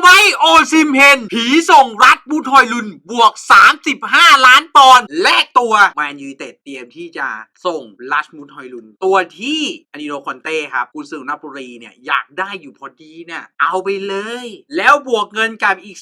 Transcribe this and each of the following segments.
ไหมโอซิมเฮน ผีส่งรัดบูทอยลุนบวก 35 ล้านปอนด์แลกตัวแมนยูเต็ดเตรียมที่จะส่งรัชมูทอยลุน ตัวที่อานิโนคอนเต้ครับกุนซือนาโปลีเนี่ยอยากได้อยู่พอดีเนี่ยเอาไปเลย แล้วบวกเงินกับอีก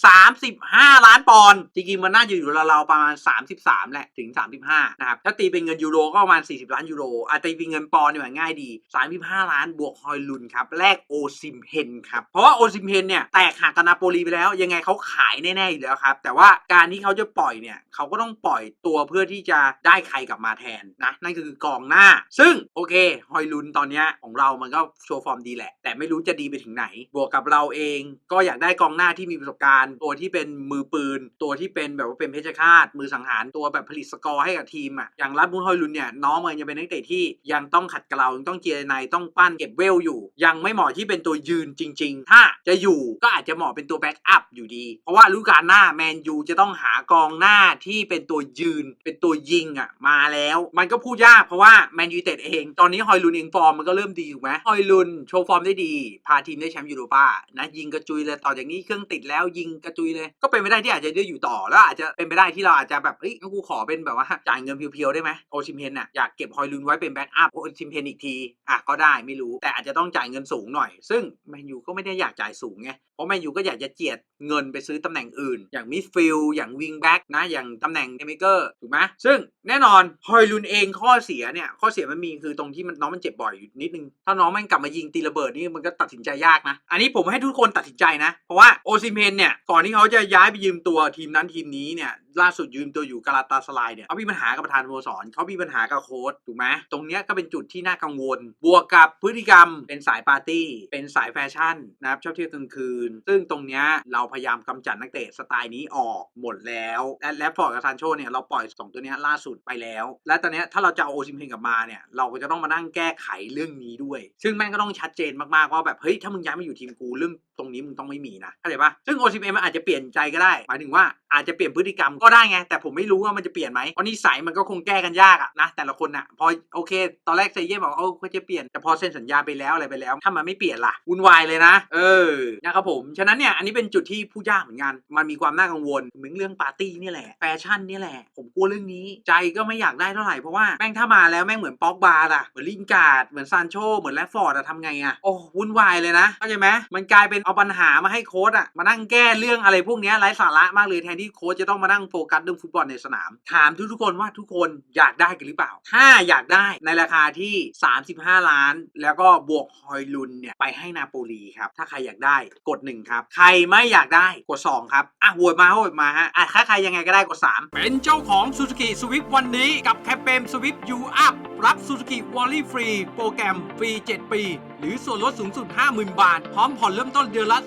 35 ล้านปอนด์จริงๆมันน่าจะอยู่ราวๆประมาณ 33 แหละถึง 35 นะครับ ถ้าตีเป็นเงินยูโรก็ประมาณ 40 ล้านยูโรอาตีเป็นเงินปอนด์เนี่ยง่ายดี 35 ล้านบวกฮอยลุนครับแลกโอซิมเฮนครับเพราะว่าโอซิมเฮนเนี่ยแตกหักกับนาโปลีไปแล้ว ยังไงเขาขายแน่ๆอยู่แล้วครับ แต่ว่าการที่เขาจะปล่อยเนี่ยเขาก็ต้องปล่อยตัวเพื่อที่จะได้ใครกลับมาแทนนะนั่นคือกองหน้า ซึ่งโอเคฮอยลุนตอนนี้ของเรามันก็โชว์ฟอร์มดีแหละ แต่ไม่รู้จะดีไปถึงไหน บวกกับเราเองก็อยากได้กองหน้าที่มีประสบการณ์ ตัวที่เป็นมือปืน ตัวที่เป็นแบบว่าเป็นเพชฌฆาตมือสังหารตัวแบบผลิตสกอร์ให้กับทีมอะอย่างรัดมุนฮอยลุนเนี่ยน้องมันยังเป็นนักเตะที่ยังต้องขัดเกลายังต้องเจียในต้องปั้นเก็บเวลอยู่ ยังไม่เหมาะที่เป็นตัวยืนจริง ๆ ถ้าจะอยู่ก็อาจจะเหมาะเป็นตัวแบ็กอัพอยู่ดี เพราะว่าฤดูกาหน้าแมนยูจะต้องหากองหน้าที่เป็นตัวยืน เป็นตัวยิงอะมาแล้ว มันก็พูดยากเพราะว่าแมนยูเต็ดเอง ตอนนี้ฮอยลุนเองฟอร์มมันก็เริ่มดีถูกไหมฮอยลุนโชว์ฟอร์มได้ดี พาทีมได้แชมป์ยูโรปานะยิงกระจุยเลยต่อจากนี้เครื่องติดแล้วยิงกระจุยเลย ก็เป็นไปได้ที่อาจจะได้อยู่ต่อแล้วอาจจะเป็นไปได้ที่เราอาจจะแบบเอ้ยกูขอเป็นแบบว่าจ่ายเงินเพียวๆได้ไหมโอชิมเฮนน่ะอยากเก็บฮอยลุนไว้เป็นแบ็กอัพโอชิมเฮนอีกทีอะก็ได้ไม่รู้ แต่อาจจะต้องจ่ายเงินสูงหน่อย ซึ่งแมนยูก็ไม่ได้อยากจ่ายสูงไงเพราะแมนยูก็อยากจะเจียดเงินไปซื้อตำแหน่งอื่น อย่างมิดฟิลด์อย่างวิงแบ็กนะ อย่างตำแหน่งเดมิเกอร์ถูกไหมซึ่งแน่นอนฮอยลุนเองข้อเสียเนี่ย ข้อเสียมันมีคือตรงที่มันน้องมันเจ็บบ่อยอยู่นิดนึง ถ้าน้องมันกลับมายิงตีระเบิดนี่มันก็ตัดสินใจยากนะ อันนี้ผมให้ทุกคนตัดสินใจนะ เพราะว่าโอซิเมนเนี่ยก่อนที่เขาจะย้ายไปยืมตัวทีมนั้นทีมนี้เนี่ย ล่าสุดยืมตัวอยู่กาลาตาสลายเนี่ยเขามีปัญหากับประธานสโมสรเขามีปัญหากับโค้ชถูกไหมตรงเนี้ยก็เป็นจุดที่น่ากังวล บวกกับพฤติกรรมเป็นสายปาร์ตี้ เป็นสายแฟชั่นนะครับชอบเที่ยวกลางคืน ซึ่งตรงเนี้ยเราพยายามกำจัดนักเตะสไตล์นี้ออกหมดแล้ว และและฟอร์ดกับซานโชเนี่ยเราปล่อยสองตัวเนี้ยล่าสุดไปแล้ว และตอนเนี้ยถ้าเราจะเอาโอซิมเฮนกลับมาเนี่ยเราก็จะต้องมานั่งแก้ไขเรื่องนี้ด้วย ซึ่งแม่งก็ต้องชัดเจนมากๆว่าแบบเฮ้ยถ้ามึงย้ายมาอยู่ทีมกูเรื่อง รงนี้มึงต้องไม่มีนะเข้าใจปะซึ่งโอซิมเฮนมันอาจจะเปลี่ยนใจก็ได้หมายถึงว่าอาจจะเปลี่ยนพฤติกรรมก็ได้ไง แต่ผมไม่รู้ว่ามันจะเปลี่ยนไหมเพราะนิสัยมันก็คงแก้กันยากอะนะแต่ละคนอะพอโอเค ตอนแรกเซเย่บอกว่าเออเขาจะเปลี่ยนแต่พอเซ็นสัญญาไปแล้วอะไรไปแล้ว ถ้ามันไม่เปลี่ยนล่ะวุ่นวายเลยนะ เออนะครับผมฉะนั้นเนี่ยอันนี้เป็นจุดที่พูดยากเหมือนกันมันมีความน่ากังวลเหมือนเรื่องปาร์ตี้นี่แหละแฟชั่นนี่แหละ ผมกลัวเรื่องนี้ ใจก็ไม่อยากได้เท่าไหร่เพราะว่าแม่งถ้ามาแล้วแม่งเหมือนป็อกบาร์อะเหมือนลิงการ์ดเหมือนซานโชเหมือนแรดฟอร์ดอะทำไงอะโอ้วุ่นวายเลยนะเข้าใจไหมมันกลายเป็นเอาปัญหามาให้โค้ดอะมานั่งแก้เรื่องอะไรพวกนี้ไร้สาระมากเลยแทนที่โค้ชจะต้องมานั่งโฟกัสเรื่องฟุตบอลในสนาม ถามทุกๆคนว่าทุกคนอยากได้กันหรือเปล่า ถ้าอยากได้ในราคาที่ 35 ล้าน แล้วก็บวกฮอยลุนเนี่ยไปให้นาโปลีครับ ถ้าใครอยากได้กด 1 ครับ ใครไม่อยากได้กด 2 ครับ อะโหวตมาโหวตมาฮะอะถ้าใครยังไงก็ได้กด 3 เป็นเจ้าของ Suzuki Swift วันนี้กับแคมเปญ Swift U Up รับ Suzuki Wally Free โปรแกรมฟรี 7 ปี หรือส่วนลดสูงสุด 50,000 บาท พร้อมผ่อนเริ่มต้นเดือนละ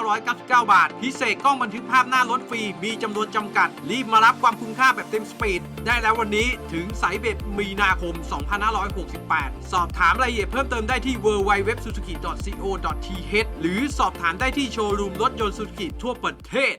4,999 บาท พิเศษกล้องบันทึกภาพหน้ารถฟรี มีจำนวนจำกัด รีบมารับความคุ้มค่าแบบเต็มสปีด ได้แล้ววันนี้ถึงสายเบ็ดมีนาคม 2568 สอบถามรายละเอียดเพิ่มเติมได้ที่ www.suzuki.co.th หรือสอบถามได้ที่โชว์รูมรถยนต์ Suzuki ทั่วประเทศ